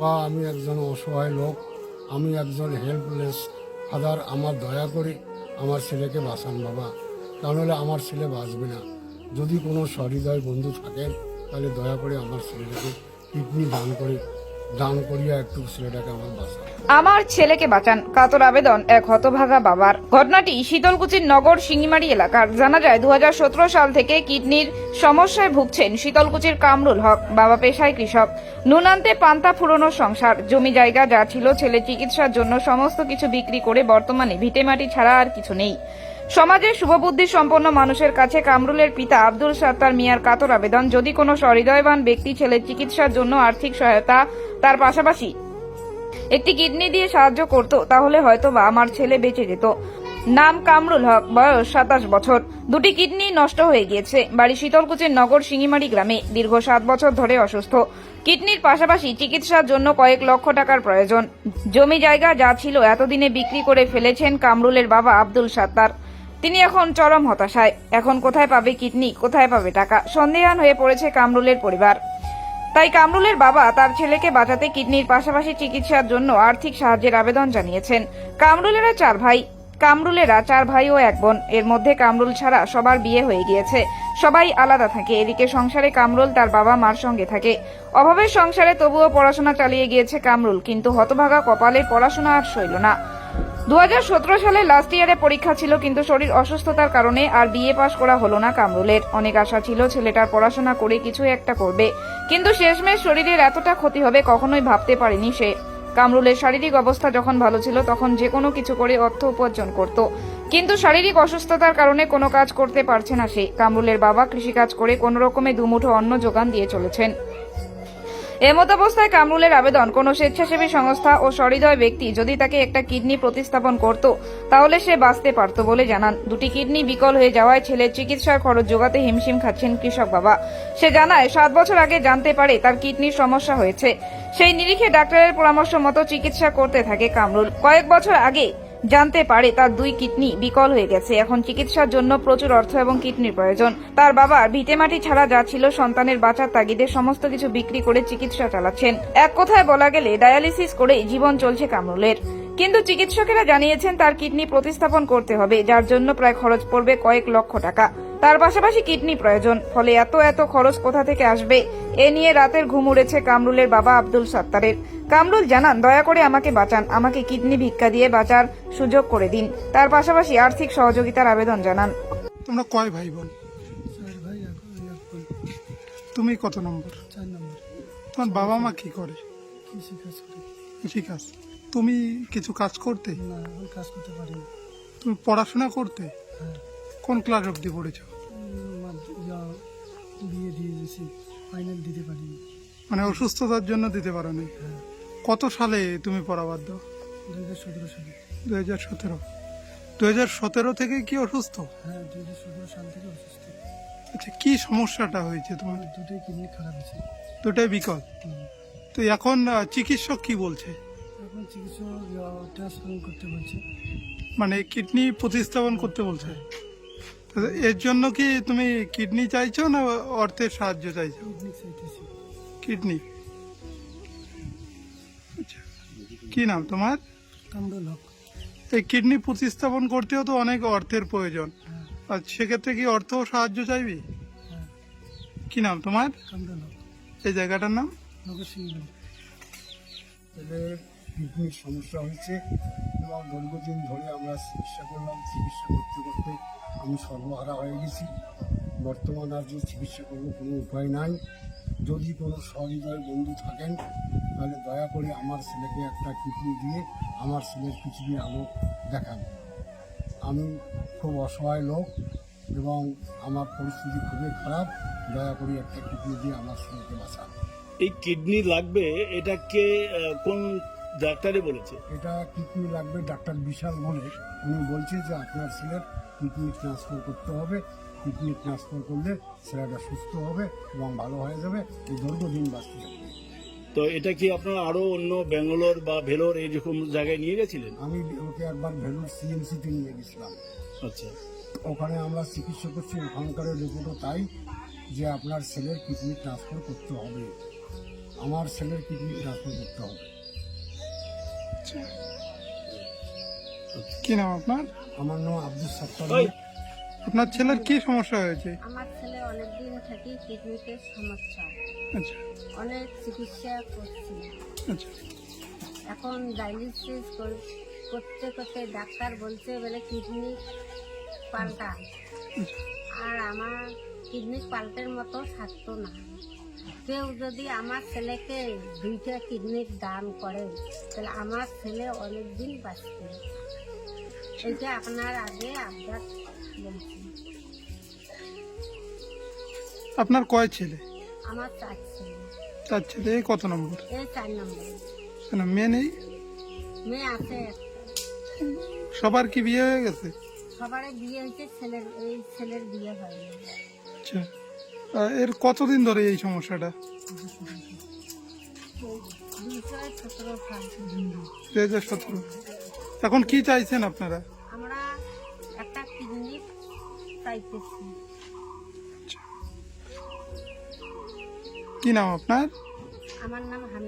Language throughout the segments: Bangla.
বা আমি একজন অসহায় লোক, আমি একজন হেল্পলেস ফাদার আমার দয়া করে আমার ছেলেকে বাঁচান বাবা। তাহলে আমার ছেলে বাঁচবে না। যদি কোনো সহৃদয় বন্ধু থাকেন, তাহলে দয়া করে আমার ছেলেটাকে কিডনি দান করে দান করিয়া একটু ছেলেটাকে আমার আমার ছেলেকে বাঁচান। কাতর আবেদন এক হতভাগা বাবার। ঘটনাটি শীতলকুচির নগর সিঙ্গিমারি এলাকার। জানা যায় দু হাজার সতেরো সাল থেকে কিডনির সমস্যায় ভুগছেন শীতলকুচির কামরুল হক, বাবা পেশায় কৃষক। নুনান্তে পান্তা ফুরনো সংসার, জমি জায়গা যা ছিল ছেলে চিকিৎসার জন্য সমস্ত কিছু বিক্রি করে বর্তমানে ভিটেমাটি ছাড়া আর কিছু নেই। সমাজের শুভবুদ্ধি সম্পন্ন মানুষের কাছে কামরুলের পিতা আব্দুল সাত্তার মিয়ার কাতর আবেদন। যদি কোনো সহৃদয়বান ব্যক্তি ছেলের চিকিৎসার জন্য আর্থিক সহায়তা তার পাশাপাশি একটি কিডনি দিয়ে সাহায্য করত, তাহলে হয়তো বা আমার ছেলে বেঁচে যেত। নাম কামরুল হক, বয়স সাতাশ বছর। দুটি কিডনি নষ্ট হয়ে গিয়েছে। বাড়ি শীতলকুচির নগর সিঙ্গিমারি গ্রামে দীর্ঘ সাত বছর ধরে অসুস্থ। কিডনির পাশাপাশি চিকিৎসার জন্য কয়েক লক্ষ টাকার প্রয়োজন। জমি জায়গা যা ছিল এতদিনে বিক্রি করে ফেলেছেন কামরুলের বাবা আব্দুল সাত্তার। তিনি এখন চরম হতাশায়। এখন কোথায় পাবে কিডনি, কোথায় পাবে টাকা? সন্দেহান হয়ে পড়েছে কামরুলের পরিবার। তাই কামরুলের বাবা তার ছেলেকে বাঁচাতে কিডনির পাশাপাশি চিকিৎসার জন্য আর্থিক সাহায্যের আবেদন জানিয়েছেন। কামরুলেরা চার ভাই। কামরুলেরা চার ভাই ও এক বোন। এর মধ্যে কামরুল ছাড়া সবার বিয়ে হয়ে গিয়েছে। সবাই আলাদা থাকে। এদিকে সংসারে কামরুল তার বাবা মার সঙ্গে থাকে। অভাবের সংসারে তবুও পড়াশোনা চালিয়ে গিয়েছে কামরুল, কিন্তু হতভাগা কপালে পড়াশোনা আর সইল না। দু হাজার সতেরো সালে লাস্ট ইয়ারে পরীক্ষা ছিল, কিন্তু শরীর অসুস্থতার কারণে আর বিএ পাশ করা হলো না কামরুলের। অনেক আশা ছিল ছেলেটার পড়াশোনা করে কিছু একটা করবে। কিন্তু শেষমেশ শরীরের এতটা ক্ষতি হবে কখনোই ভাবতে পারেনি সে। কামরুলের শারীরিক অবস্থা যখন ভালো ছিল, তখন যে কোনো কিছু করে অর্থ উপার্জন করত। কিন্তু শারীরিক অসুস্থতার কারণে কোনো কাজ করতে পারছে না সে। কামরুলের বাবা কৃষিকাজ করে কোনো রকমে দুমুঠো অন্ন যোগান দিয়ে চলেছেন। এমত অবস্থায় কামরুলের আবেদন। কোনো স্বেচ্ছাসেবী সংস্থা ও সহৃদয় ব্যক্তি যদি তাকে একটা কিডনি প্রতিস্থাপন করত, তাহলে সে বাঁচতে পারত বলে জানান। দুটি কিডনি বিকল হয়ে যাওয়ায় ছেলের চিকিৎসার খরচ যোগাতে হিমশিম খাচ্ছেন কৃষক বাবা। সে জানায়, সাত বছর আগে জানতে পারে তার কিডনির সমস্যা হয়েছে। সেই নিরিখে ডাক্তারের পরামর্শ মতো চিকিৎসা করতে থাকে কামরুল। কয়েক বছর আগে জানতে পারে তার দুই কিডনি বিকল হয়ে গেছে। এখন চিকিৎসার জন্য প্রচুর অর্থ এবং কিডনির প্রয়োজন। তার বাবা ভিটেমাটি ছাড়া যা ছিল সন্তানের বাঁচার তাগিদে সমস্ত কিছু বিক্রি করে চিকিৎসা চালাচ্ছেন। এক কথায় বলা গেলে ডায়ালিসিস করে জীবন চলছে কামরুলের। কিন্তু চিকিৎসকেরা জানিয়েছেন তার কিডনি প্রতিস্থাপন করতে হবে, যার জন্য প্রায় খরচ পড়বে কয়েক লক্ষ টাকা। তার পাশাপাশি কিডনি প্রয়োজন। ফলে এত এত খরচ কোথা থেকে আসবে? এ নিয়ে রাতের ঘুম উড়েছে কামরুলের বাবা আব্দুল সাত্তারের। কামরুল জানান দয়া করে আমাকে বাঁচান। আমাকে কিডনি ভিক্ষা দিয়ে বাঁচার সুযোগ করে দিন। তার পাশাপাশি আর্থিক সহযোগিতার আবেদন জানান। তোমরা কয় ভাই বোন? তুমি কত নম্বর? চার নম্বর। তোমার বাবা মা কি করে? কৃষি কাজ করি। তুমি কিছু কাজ করতে? না কাজ করতে পারি না। তুমি পড়াশোনা করতে? হ্যাঁ। কোন ক্লাস অবধি পড়েছ? বিয়ে দিয়ে দিয়েছি ফাইনাল দিতে পারিনি। মানে অসুস্থতার জন্য দিতে পারো নি হ্যাঁ। কত সালে তুমি পড়া বাধ্য দুই হাজার সতেরো সালে। দু হাজার সতেরো। দু হাজার সতেরো থেকে কি অসুস্থ? হ্যাঁ দুই হাজার সতেরো সাল থেকে অসুস্থ। আচ্ছা কি সমস্যাটা হয়েছে তোমার? দুটোই কিডনি খারাপ হয়েছে। দুটাই বিকল। তো এখন চিকিৎসক কি বলছে? এখন চিকিৎসক ট্রান্সপ্লান্ট করতে বলছে। মানে কিডনি প্রতিস্থাপন করতে বলছে? তো এর জন্য কি তুমি কিডনি চাইছো না অর্থের সাহায্য চাইছো? কিডনি আচ্ছা। কি নাম তোমার? কামরুল হক। এই কিডনি প্রতিস্থাপন করতেও তো অনেক অর্থের প্রয়োজন। হ্যাঁ। আর সেক্ষেত্রে কি অর্থ সাহায্য চাইবি? হ্যাঁ। কি নাম তোমার? এই জায়গাটার নাম? কিডনির সমস্যা হয়েছে এবং দীর্ঘদিন ধরে আমরা চিকিৎসা করলাম, চিকিৎসা করতে করতে আমি সর্বহারা হয়ে গেছি। বর্তমান আর যে চিকিৎসা করব কোনো উপায় নাই। যদি কোনো সহৃদয় বন্ধু থাকেন, তাহলে দয়া করে আমার ছেলেকে একটা কিডনি দিয়ে আমার ছেলের পৃথিবীর আলো দেখান। আমি খুব অসহায় লোক এবং আমার পরিস্থিতি খুবই খারাপ। দয়া করে একটা কিডনি দিয়ে আমার ছেলেকে বাঁচান। এই কিডনি লাগবে, এটাকে কোন ডাক্তারে বলেছে। এটা কিডনি লাগবে? ডাক্তার বিশাল বলে উনি বলছে যে আপনার ছেলের কিডনি ট্রান্সফার করতে হবে। কিডনি ট্রান্সফার করলে ছেলেটা সুস্থ হবে এবং ভালো হয়ে যাবে। এই দীর্ঘদিন বাঁচতে থাকবে। তো এটা কি আপনারা আরও অন্য ব্যাঙ্গালোর বা ভেলোর এই এইরকম জায়গায় নিয়ে গেছিলেন? আমি ওকে একবার ভেলুর সিএমসিতে নিয়ে গেছিলাম। আচ্ছা। ওখানে আমরা চিকিৎসা করছি। ওখানকার রিপোর্টও তাই যে আপনার ছেলের কিডনি ট্রান্সফার করতে হবে। আমার ছেলের কিডনি ট্রান্সফার করতে হবে। কি নাম আপনার? আমার নাম আব্দুল সত্তার আপনার ছেলের কি সমস্যা হয়েছে? আমার ছেলে অনেক দিন থেকে কিডনিতে সমস্যা। আচ্ছা। অনেক চিকিৎসা করছি। আচ্ছা। এখন ডায়ালিসিস করতে করতে ডাক্তার বলছে বলে কিডনি পাল্টা আর আমার কিডনি পাল্টের মতো থাকতো না। কেউ যদি আমার ছেলেকে দুইটা কিডনির দান করে তাহলে আমার ছেলে অনেক দিন বাঁচবে। এইটা আপনার আগে আবদার বলছি। আপনার কয় ছেলে? আমার চার ছেলে। তার ছেলে এই কত নম্বর? এই চার নম্বর। কেন মেয়ে নেই? মেয়ে আছে। সবার কি বিয়ে হয়ে গেছে? সবারই বিয়ে হয়েছে ছেলের এই ছেলের বিয়ে হয়নি। আচ্ছা। এর কতদিন ধরে এই সমস্যাটা? সতেরো। এখন কি চাইছেন আপনারা? আমরা একটা কিডনি চাইতেছি। কি নাম আপনার? আমার নাম রহমান।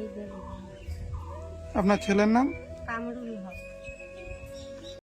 আপনার ছেলের নাম? কামরুল হক।